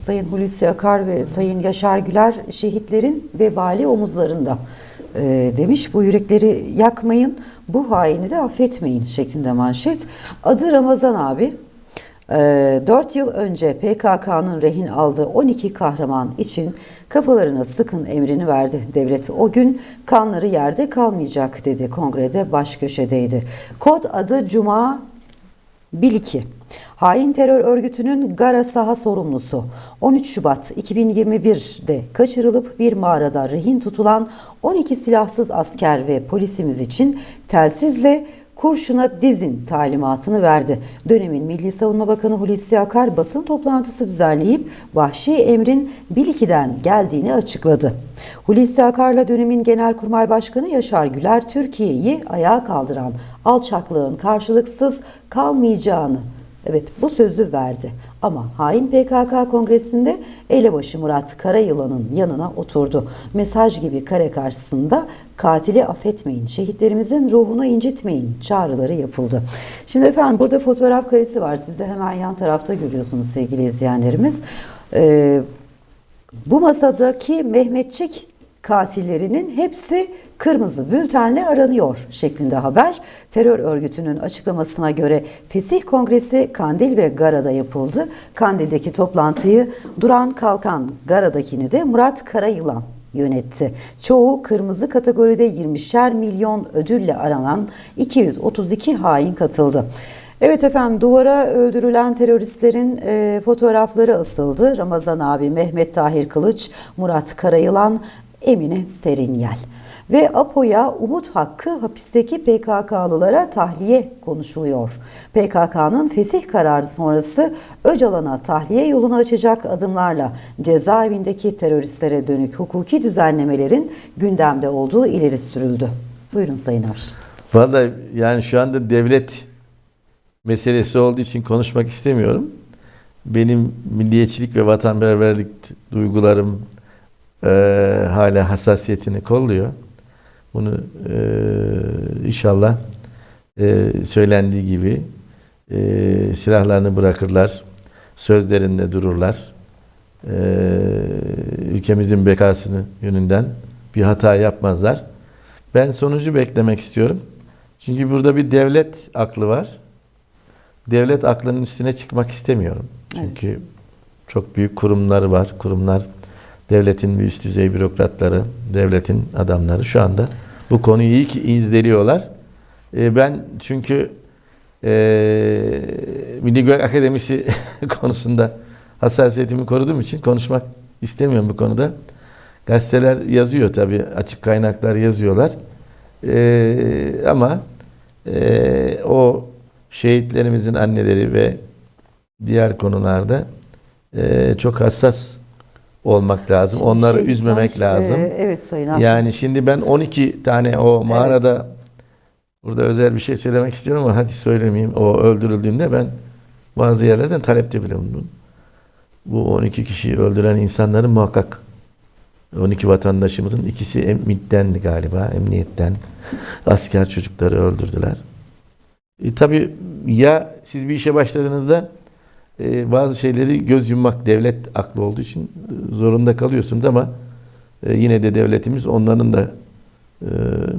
Sayın Hulusi Akar ve Sayın Yaşar Güler şehitlerin vebali omuzlarında e, demiş. Bu yürekleri yakmayın, bu haini de affetmeyin şeklinde manşet. Adı Ramazan abi. E, 4 yıl önce PKK'nın rehin aldığı 12 kahraman için kafalarına sıkın emrini verdi. Devlet o gün kanları yerde kalmayacak dedi. Kongrede baş köşedeydi. Kod adı Cuma Biliki. Hain terör örgütünün Gara saha sorumlusu 13 Şubat 2021'de kaçırılıp bir mağarada rehin tutulan 12 silahsız asker ve polisimiz için telsizle kurşuna dizin talimatını verdi. Dönemin Milli Savunma Bakanı Hulusi Akar basın toplantısı düzenleyip vahşi emrin Biliki'den geldiğini açıkladı. Hulusi Akar'la dönemin Genelkurmay Başkanı Yaşar Güler Türkiye'yi ayağa kaldıran alçaklığın karşılıksız kalmayacağını Evet bu sözü verdi. Ama hain PKK kongresinde elebaşı Murat Karayılan'ın yanına oturdu. Mesaj gibi kare karşısında katili affetmeyin, şehitlerimizin ruhunu incitmeyin çağrıları yapıldı. Şimdi efendim burada fotoğraf karesi var. Siz de hemen yan tarafta görüyorsunuz sevgili izleyenlerimiz. Ee, bu masadaki Mehmetçik katillerinin hepsi kırmızı bültenle aranıyor şeklinde haber. Terör örgütünün açıklamasına göre Fesih Kongresi Kandil ve Gara'da yapıldı. Kandil'deki toplantıyı Duran Kalkan, Gara'dakini de Murat Karayılan yönetti. Çoğu kırmızı kategoride 20'şer milyon ödülle aranan 232 hain katıldı. Evet efendim duvara öldürülen teröristlerin e, fotoğrafları asıldı. Ramazan abi, Mehmet Tahir Kılıç, Murat Karayılan, Emine Serinyel. Ve APO'ya umut hakkı hapisteki PKK'lılara tahliye konuşuluyor. PKK'nın fesih kararı sonrası Öcalan'a tahliye yolunu açacak adımlarla cezaevindeki teröristlere dönük hukuki düzenlemelerin gündemde olduğu ileri sürüldü. Buyurun Sayın Avşin. Vallahi yani şu anda devlet meselesi olduğu için konuşmak istemiyorum. Benim milliyetçilik ve vatanperverlik duygularım e, hala hassasiyetini kolluyor. Bunu e, inşallah e, söylendiği gibi e, silahlarını bırakırlar, sözlerinde dururlar. E, ülkemizin bekasını yönünden bir hata yapmazlar. Ben sonucu beklemek istiyorum. Çünkü burada bir devlet aklı var. Devlet aklının üstüne çıkmak istemiyorum. Çünkü çok büyük kurumlar var. Kurumlar devletin üst düzey bürokratları, devletin adamları şu anda bu konuyu iyi ki irdeliyorlar. E, ben çünkü e, Milli Güvenlik Akademisi konusunda hassasiyetimi koruduğum için konuşmak istemiyorum bu konuda. Gazeteler yazıyor tabii, açık kaynaklar yazıyorlar. E, ama e, o şehitlerimizin anneleri ve diğer konularda e, çok hassas olmak lazım. Şimdi Onları şehitler, üzmemek lazım. e, evet Sayın Avşin. Yani şimdi ben 12 tane o mağarada burada özel bir şey söylemek istiyorum ama hadi söylemeyeyim. O öldürüldüğünde ben bazı yerlerden talepte bile bulundum. Bu 12 kişiyi öldüren insanların muhakkak 12 vatandaşımızın ikisi emniyettendi galiba, emniyetten asker çocukları öldürdüler. E, tabii ya siz bir işe başladığınızda e, bazı şeyleri göz yummak devlet aklı olduğu için e, zorunda kalıyorsunuz ama e, yine de devletimiz onların da e,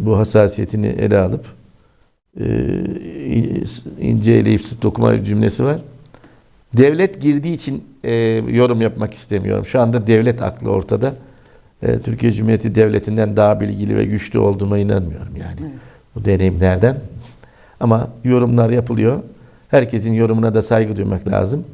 bu hassasiyetini ele alıp e, ince eleyip sık dokuma cümlesi var. Devlet girdiği için e, yorum yapmak istemiyorum. Şu anda devlet aklı ortada. E, Türkiye Cumhuriyeti Devleti'nden daha bilgili ve güçlü olduğuma inanmıyorum yani. Evet. Bu deneyimlerden. Ama yorumlar yapılıyor. Herkesin yorumuna da saygı duymak lazım.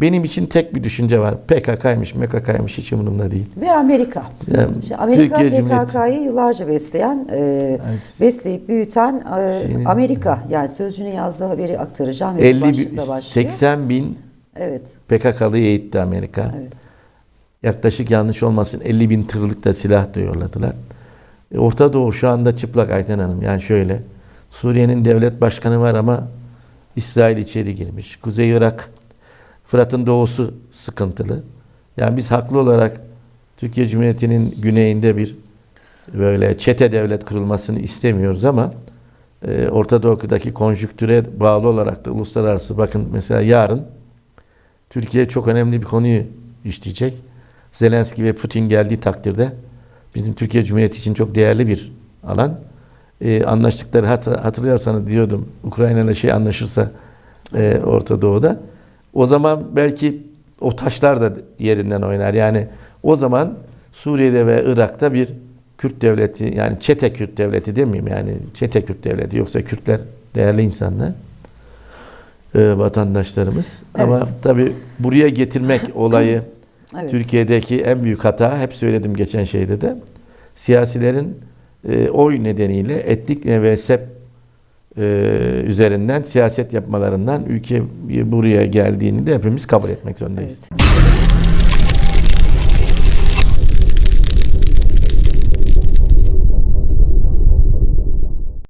Benim için tek bir düşünce var. PKK'ymış, MKK'ymış hiç umurumda değil. Ve Amerika. Yani İşte Amerika PKK'yı yıllarca besleyen, e, besleyip büyüten e, Amerika. Yani Sözcü'nün yazdığı haberi aktaracağım. ve bu 50 bin, başlıkla başlıyor. 80 bin Evet. PKK'lıyı eğitti Amerika. Evet. Yaklaşık yanlış olmasın 50 bin tırlık da silah da yolladılar. E, Orta Doğu şu anda çıplak Ayten Hanım. Yani şöyle. Suriye'nin devlet başkanı var ama İsrail içeri girmiş. Kuzey Irak, Fırat'ın doğusu sıkıntılı. Yani biz haklı olarak Türkiye Cumhuriyeti'nin güneyinde bir böyle çete devlet kurulmasını istemiyoruz ama e, Orta Doğu'daki konjüktüre bağlı olarak da uluslararası bakın mesela yarın Türkiye çok önemli bir konuyu işleyecek. Zelenski ve Putin geldiği takdirde bizim Türkiye Cumhuriyeti için çok değerli bir alan. Ee, anlaştıkları hat- hatırlıyorsanız diyordum Ukrayna ile şey anlaşırsa e, Orta Doğu'da o zaman belki o taşlar da yerinden oynar. Yani o zaman Suriye'de ve Irak'ta bir Kürt devleti yani çete Kürt devleti demeyeyim yani çete Kürt devleti yoksa Kürtler değerli insanlar e, vatandaşlarımız. Ama Evet. tabii buraya getirmek olayı Evet. Türkiye'deki en büyük hata hep söyledim geçen şeyde de siyasilerin e, oy nedeniyle etnik ve mezhep e, üzerinden siyaset yapmalarından ülke buraya geldiğini de hepimiz kabul etmek zorundayız. Evet.